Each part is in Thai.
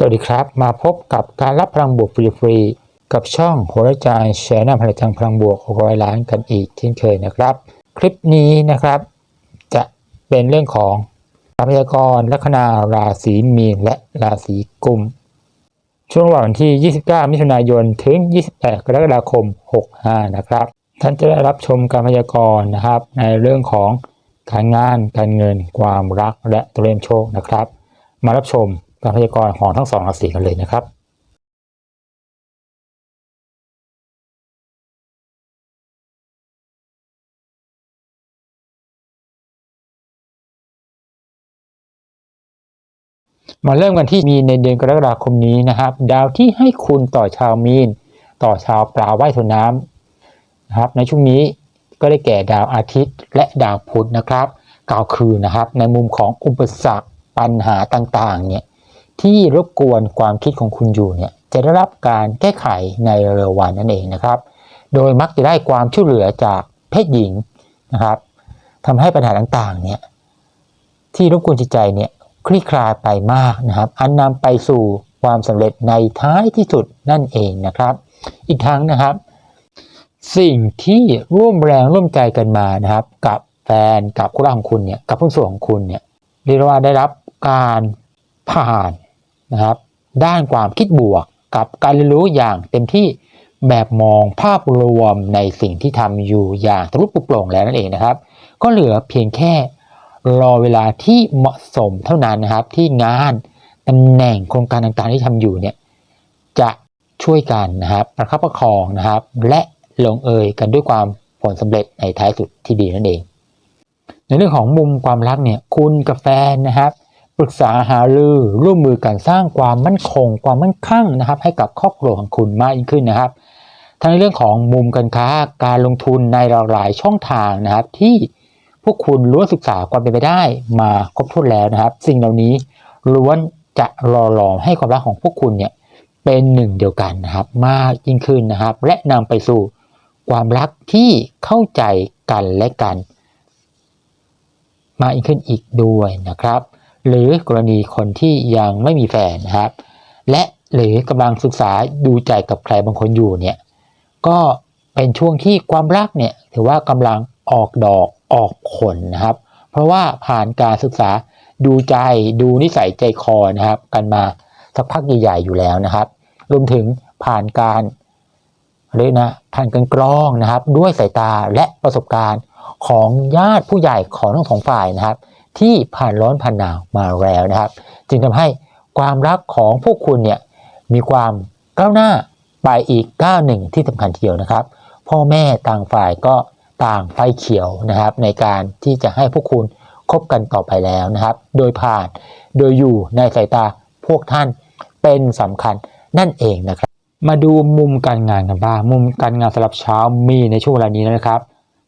สวัสดีครับ มาพบกับการรับพลังบวกฟรีๆกับช่องโหราจารย์แชร์น้าพลังทางพลังบวกร้อยล้านกันอีกเช่นเคยนะครับ คลิปนี้นะครับ จะเป็นเรื่องของการพยากรลัคนาราศีมีนและราศีกุม ช่วงระหว่างวันที่ 29 มิถุนายนถึง 28 กรกฎาคม 65 นะครับ ท่านจะได้รับชมการพยากรณ์นะครับ ในเรื่องของการงานการเงิน ความรักและตัวเลขโชคนะครับ มารับชม การพยากรณ์ของทั้งสองราศีกันเลยนะครับมาเริ่มกันที่มีนในเดือนกรกฎาคมนี้นะครับ ดาวที่ให้คุณต่อชาวมีน ต่อชาวปลาว่ายทนน้ำนะครับ ในช่วงนี้ก็ได้แก่ดาวอาทิตย์ และดาวพุธนะครับกล่าวคือนะครับ ในมุมของอุปสรรคปัญหาต่างๆเนี่ย ที่รบกวนความคิดของคุณอยู่เนี่ยจะได้รับการแก้ไขในเร็ววันนั่นเองนะครับ โดยมักจะได้ความช่วยเหลือจากเพศหญิงนะครับทำให้ปัญหาต่างๆเนี่ยที่รบกวนจิตใจเนี่ยคลี่คลายไปมากนะครับ อันนำไปสู่ความสำเร็จในท้ายที่สุดนั่นเองนะครับ อีกทั้งนะครับ สิ่งที่ร่วมแรงร่วมใจกันมานะครับ กับแฟนกับคู่รักของคุณเนี่ยกับผู้ส่วนของคุณเนี่ยเรียกว่าได้รับการผ่าน นะครับ ด้านความคิดบวกกับการเรียนรู้อย่างเต็มที่แบบมองภาพรวมในสิ่งที่ทำอยู่อย่างทะลุปลุกโปร่งแล้วนั่นเองนะครับ ก็เหลือเพียงแค่รอเวลาที่เหมาะสมเท่านั้นนะครับ ที่งานตำแหน่งโครงการต่างๆที่ทำอยู่เนี่ยจะช่วยกันนะครับประคับประคองนะครับ และลงเอยกันด้วยความผลสำเร็จในท้ายสุดที่ดีนั่นเอง ในเรื่องของมุมความรักเนี่ยคุณกับแฟนนะครับ ปรึกษาหารือร่วมมือกันสร้างความมั่นคง ความมั่นคงนะครับ ให้กับครอบครัวของคุณมากยิ่งขึ้นนะครับ ทั้งในเรื่องของมุมการค้าการลงทุนในหลากหลายช่องทางนะครับ ที่พวกคุณล้วนศึกษาความเป็นไปได้มาครบถ้วนแล้วนะครับ สิ่งเหล่านี้ล้วนจะรอหลอมให้ความรักของพวกคุณเนี่ยเป็นหนึ่งเดียวกันนะครับ มากยิ่งขึ้นนะครับ และนำไปสู่ความรักที่เข้าใจกันและกัน มากยิ่งขึ้นอีกด้วยนะครับ หรือกรณีคนที่ยังไม่มีแฟนนะครับ และหรือกำลังศึกษาดูใจกับใครบางคนอยู่เนี่ยก็เป็นช่วงที่ความรักเนี่ยถือว่ากำลังออกดอกออกผลนะครับ เพราะว่าผ่านการศึกษาดูใจดูนิสัยใจคอนะครับ กันมาสักพักใหญ่ๆอยู่แล้วนะครับ รวมถึงผ่านการเรียกนะผ่านการกรองนะครับ ด้วยสายตาและประสบการณ์ของญาติผู้ใหญ่ของทั้งสองฝ่ายนะครับ ที่ผ่านร้อนผ่านหนาวมาแล้วนะครับ จึงทำให้ความรักของพวกคุณเนี่ยมีความก้าวหน้าไปอีกก้าวหนึ่งที่สำคัญทีเดียวนะครับ พ่อแม่ต่างฝ่ายก็ต่างไฟเขียวนะครับ ในการที่จะให้พวกคุณคบกันต่อไปแล้วนะครับ โดยผ่านโดยอยู่ในสายตาพวกท่านเป็นสำคัญนั่นเองนะครับ มาดูมุมการงานกันบ้างมุมการงานสำหรับเช้ามีในช่วงเวลานี้นะครับ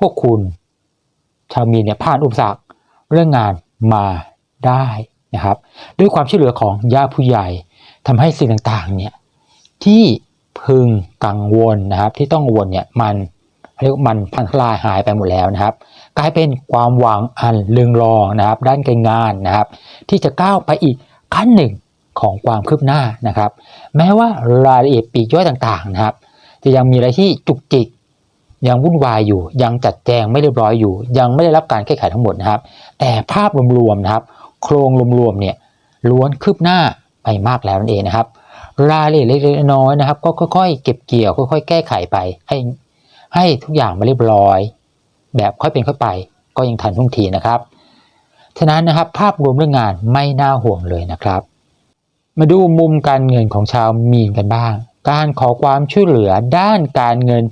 พวกคุณชาวมีเนี่ยผ่านอุปสรรค เรื่องงานมาได้นะครับ ด้วยความช่วยเหลือของญาติผู้ใหญ่ทำให้สิ่งต่างๆเนี่ยที่พึงกังวลนะครับ ที่ต้องกังวลเนี่ยมันเรียกว่ามันพังทลายหายไปหมดแล้วนะครับ กลายเป็นความหวังอันลึงรองนะครับ ด้านการงานนะครับ ที่จะก้าวไปอีกขั้นหนึ่งของความคืบหน้านะครับ แม้ว่ารายละเอียดปีกย่อยต่างๆนะครับ จะยังมีอะไรที่จุกจิก ยังวุ่นวายอยู่ ยังจัดแจงไม่เรียบร้อยอยู่ ยังไม่ได้รับการแก้ไขทั้งหมดนะครับ แต่ภาพรวมๆนะครับ โครงรวมๆเนี่ยล้วนคืบหน้าไปมากแล้วนั่นเองนะครับ รายละเอียดเล็กๆน้อยๆนะครับ ก็ค่อยๆ เก็บเกี่ยวค่อยๆ แก้ไขไป ให้ให้ทุกอย่างมาเรียบร้อย แบบค่อยเป็นค่อยไป ก็ยังทันท่วงทีนะครับฉะนั้นนะครับภาพรวมเรื่องงานไม่น่าห่วงเลยนะครับ มาดูมุมการเงินของชาวมีนกันบ้าง การขอความช่วยเหลือด้านการเงิน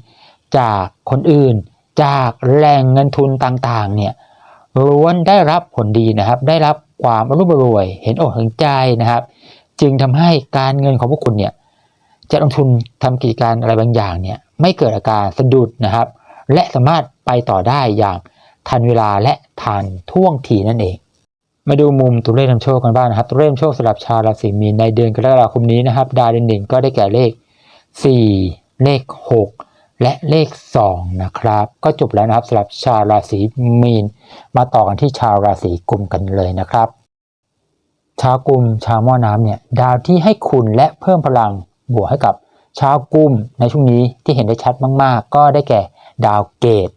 จากคนอื่น จากแหล่งเงินทุนต่างๆเนี่ยล้วนได้รับผลดีนะครับ ได้รับความรุ่มรวย เห็นอกเห็นใจนะครับ จึงทำให้การเงินของพวกคุณเนี่ยจะลงทุนทำกิจการอะไรบางอย่างเนี่ยไม่เกิดอาการสะดุดนะครับ และสามารถไปต่อได้อย่างทันเวลาและทันท่วงทีนั่นเอง มาดูมุมตัวเลขนำโชคกันบ้างนะครับ ตัวเลขนำโชคสำหรับชาวราศีมีนในเดือนกรกฎาคมนี้นะครับ ดาวเด่นหนึ่งก็ได้แก่เลข 4 เลข 6 และเลข 2 นะครับ ก็จบแล้วนะครับสำหรับชาวราศีมีน มาต่อกันที่ชาวราศีกุมกันเลยนะครับ ชาวกุมชาวหม้อน้ำเนี่ยดาวที่ให้คุณและเพิ่มพลังบวกให้กับชาวกุมในช่วงนี้ที่เห็นได้ชัดมาก ๆ ก็ได้แก่ดาวเกต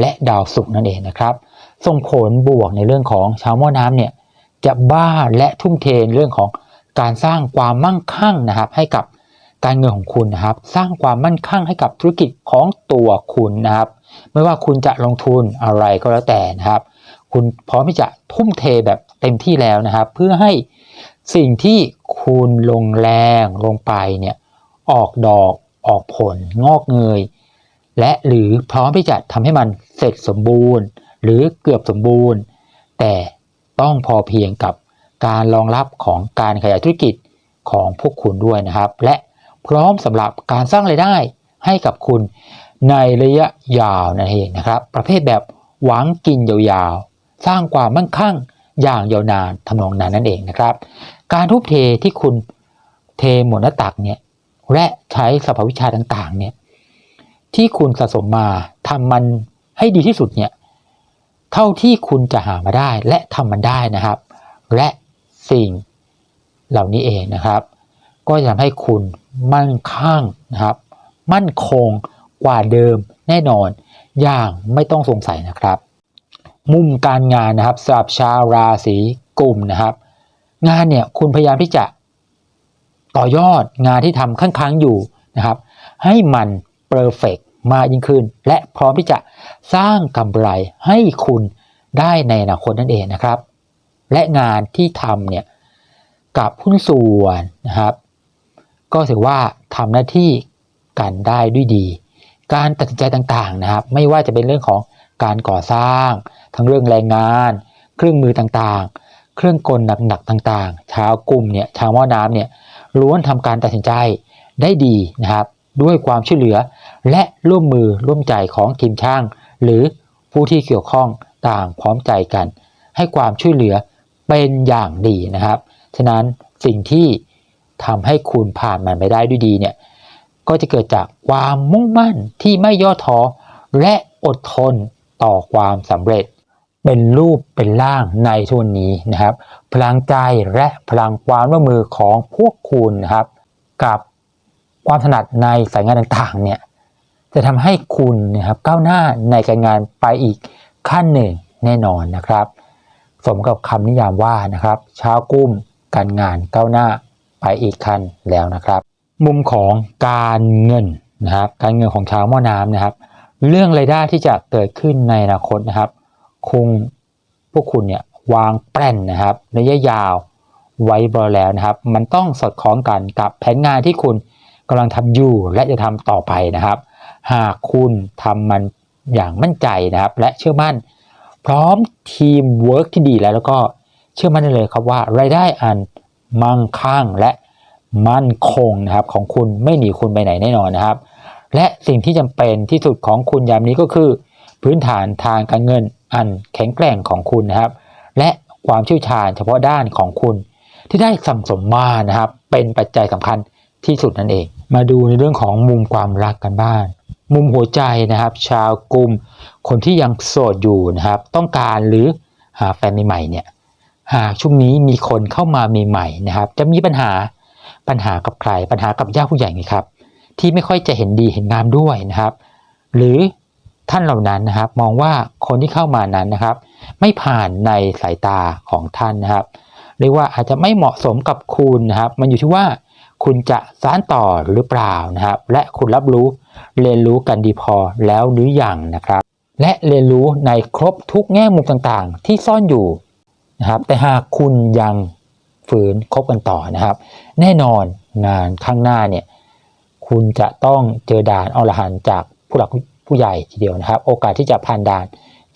และดาวศุกร์นั่นเองนะครับส่งผลบวกในเรื่องของชาวหม้อน้ำเนี่ยจะบ้าและทุ่มเทนเรื่องของการสร้างความมั่งคั่งนะครับให้กับ การเงินของคุณนะครับ สร้างความมั่นคงให้กับธุรกิจของตัวคุณนะครับ ไม่ว่าคุณจะลงทุนอะไรก็แล้วแต่นะครับ คุณพร้อมที่จะทุ่มเทแบบเต็มที่แล้วนะครับ เพื่อให้สิ่งที่คุณลงแรงลงไปเนี่ยออกดอกออกผลงอกเงย และหรือพร้อมที่จะทำให้มันเสร็จสมบูรณ์ หรือเกือบสมบูรณ์ แต่ต้องพอเพียงกับการรองรับของการขยายธุรกิจของพวกคุณด้วยนะครับ และ พร้อมสำหรับการสร้างรายได้ให้กับคุณในระยะยาวนั่นเองนะครับ ประเภทแบบหวังกินยาวๆ สร้างความมั่งคั่งอย่างยาวนานทำนองนั้นนั่นเองนะครับ การทุบเทที่คุณเทหมดหน้าตักเนี่ยและใช้สภาวิชาต่างๆเนี่ยที่คุณสะสมมาทำมันให้ดีที่สุดเนี่ยเท่าที่คุณจะหามาได้และทำมันได้นะครับ และสิ่งเหล่านี้เองนะครับ ก็จะทำให้คุณ มั่นคั่งนะครับ มั่นคงกว่าเดิมแน่นอน อย่างไม่ต้องสงสัยนะครับ มุมการงานนะครับสำหรับชาวราศีกุมนะครับ งานเนี่ยคุณพยายามที่จะต่อยอดงานที่ทำค้างๆอยู่นะครับ ให้มันเพอร์เฟกมากยิ่งขึ้น และพร้อมที่จะสร้างกำไรให้คุณได้ในอนาคตนั่นเองนะครับ และงานที่ทำเนี่ยกับหุ้นส่วนนะครับ ก็ถือว่าทำหน้าที่กันได้ด้วยดี การตัดสินใจต่างๆนะครับ ไม่ว่าจะเป็นเรื่องของการก่อสร้าง ทั้งเรื่องแรงงาน เครื่องมือต่างๆ เครื่องกลหนักๆต่างๆ ชาวกลุ่มเนี่ยชาวหม้อน้ำเนี่ยล้วนทำการตัดสินใจได้ดีนะครับ ด้วยความช่วยเหลือ และร่วมมือร่วมใจของทีมช่าง หรือผู้ที่เกี่ยวข้องต่างพร้อมใจกัน ให้ความช่วยเหลือเป็นอย่างดีนะครับ ฉะนั้นสิ่งที่ ทำให้คุณผ่านมันไปได้ด้วยดีเนี่ยก็จะเกิดจากความมุ่งมั่นที่ไม่ย่อท้อและอดทนต่อความสำเร็จ เป็นรูปเป็นร่างในทุนนี้นะครับ พลังใจและพลังความร่วมมือของพวกคุณนะครับ กับความถนัดในสายงานต่างๆเนี่ยจะทำให้คุณนะครับก้าวหน้าในการงานไปอีกขั้นหนึ่งแน่นอนนะครับ สมกับคำนิยามว่านะครับชาวกุ้มการงานก้าวหน้า ไปอีกขั้นแล้วนะครับ มุมของการเงินนะครับการเงินของชาวหม้อน้ำนะครับ เรื่องรายได้ที่จะเกิดขึ้นในอนาคตนะครับ คงพวกคุณเนี่ยวางแปลนนะครับระยะยาวไว้บอแล้วนะครับ มันต้องสอดคล้องกันกับแผนงานที่คุณกำลังทำอยู่และจะทำต่อไปนะครับ หากคุณทำมันอย่างมั่นใจนะครับ และเชื่อมั่น พร้อมทีมเวิร์กที่ดีแล้วแล้วก็เชื่อมั่นได้เลยครับว่ารายได้อัน มั่งคั่งและมั่นคงนะครับของคุณไม่หนีคุณไปไหนแน่นอนนะครับ และสิ่งที่จำเป็นที่สุดของคุณยามนี้ก็คือ พื้นฐานทางการเงินอันแข็งแกร่งของคุณนะครับ และความเชี่ยวชาญเฉพาะด้านของคุณ ที่ได้สัมสมมานะครับ เป็นปัจจัยสำคัญที่สุดนั่นเอง มาดูในเรื่องของมุมความรักกันบ้างมุมหัวใจนะครับ ชาวกลุ่มคนที่ยังโสดอยู่นะครับ ต้องการหรือหาแฟนใหม่ๆเนี่ย หากช่วงนี้มีคนเข้ามาใหม่ๆนะครับ จะมีปัญหาปัญหากับใคร ปัญหากับญาติผู้ใหญ่นี่ครับ ที่ไม่ค่อยจะเห็นดีเห็นงามด้วยนะครับ หรือท่านเหล่านั้นนะครับ มองว่าคนที่เข้ามานั้นนะครับ ไม่ผ่านในสายตาของท่านนะครับเรียกว่าอาจจะไม่เหมาะสมกับคุณนะครับ มันอยู่ที่ว่าคุณจะสานต่อหรือเปล่านะครับ และคุณรับรู้เรียนรู้กันดีพอแล้วหรืออยังนะครับ และเรียนรู้ในครบทุกแง่มุมต่างๆ ที่ซ่อนอยู่ นะครับ แต่หากคุณยังฝืนคบกันต่อนะครับ แน่นอนงานข้างหน้าเนี่ยคุณจะต้องเจอด่านอรหันจากผู้หลักผู้ใหญ่ทีเดียวนะครับ โอกาสที่จะผ่านด่าน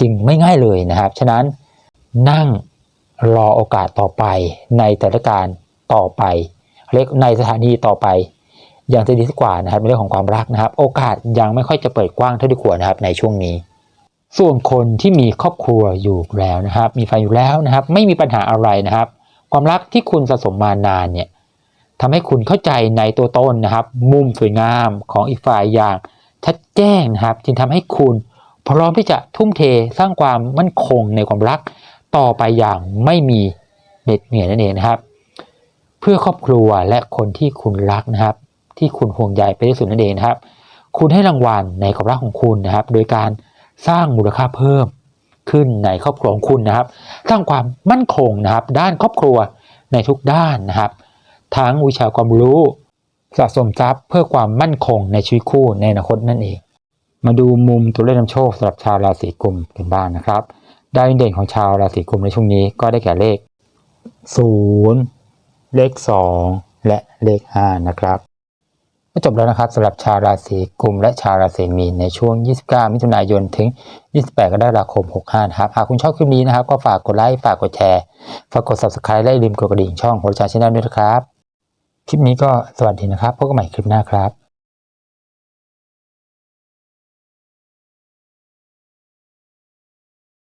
จึงไม่ง่ายเลยนะครับ ฉะนั้นนั่งรอโอกาสต่อไปในแต่ละการต่อไปเรียกในสถานีต่อไปอย่างจะดีกว่านะครับในเรื่องของความรักนะครับ โอกาสยังไม่ค่อยจะเปิดกว้างเท่าที่ควรนะครับในช่วงนี้ ส่วนคนที่มีครอบครัวอยู่แล้วนะครับ มีแฟนอยู่แล้วนะครับ ไม่มีปัญหาอะไรนะครับ ความรักที่คุณสะสมมานานเนี่ยทำให้คุณเข้าใจในตัวตนนะครับ มุมสวยงามของอีกฝ่ายอย่างชัดแจ้งนะครับ จึงทำให้คุณพร้อมที่จะทุ่มเทสร้างความมั่นคงในความรักต่อไปอย่างไม่มีเหน็ดเหนื่อยนั่นเองนะครับ เพื่อครอบครัวและคนที่คุณรักนะครับ ที่คุณห่วงใยไปที่สุดนั่นเองนะครับ คุณให้รางวัลในความรักของคุณนะครับ โดยการ สร้างมูลค่าเพิ่มขึ้นในครอบครัวของคุณนะครับ สร้างความมั่นคงนะครับ ด้านครอบครัวในทุกด้านนะครับ ทั้งวิชาความรู้สะสมทรัพย์เพื่อความมั่นคงในชีวิตคู่ในอนาคตนั่นเอง มาดูมุมตัวเลขนำโชคสำหรับชาวราศีกุมกันบ้างนะครับดาวเด่นของชาวราศีกุมในช่วงนี้ก็ได้แก่เลข 0 เลข 2 และเลข 5 นะครับ ก็จบแล้วนะครับสำหรับชาวราศีกุมและชาวราศีมีนในช่วง 29 มิถุนายนถึง 28 กรกฎาคม 65 นะครับ หากคุณชอบคลิปนี้นะครับ ก็ฝากกดไลค์ฝากกดแชร์ฝากกด subscribe และลืมกดกระดิ่งช่องโหรชาชแนลด้วยนะครับ คลิปนี้ก็สวัสดีนะครับพบกันใหม่คลิปหน้าครับ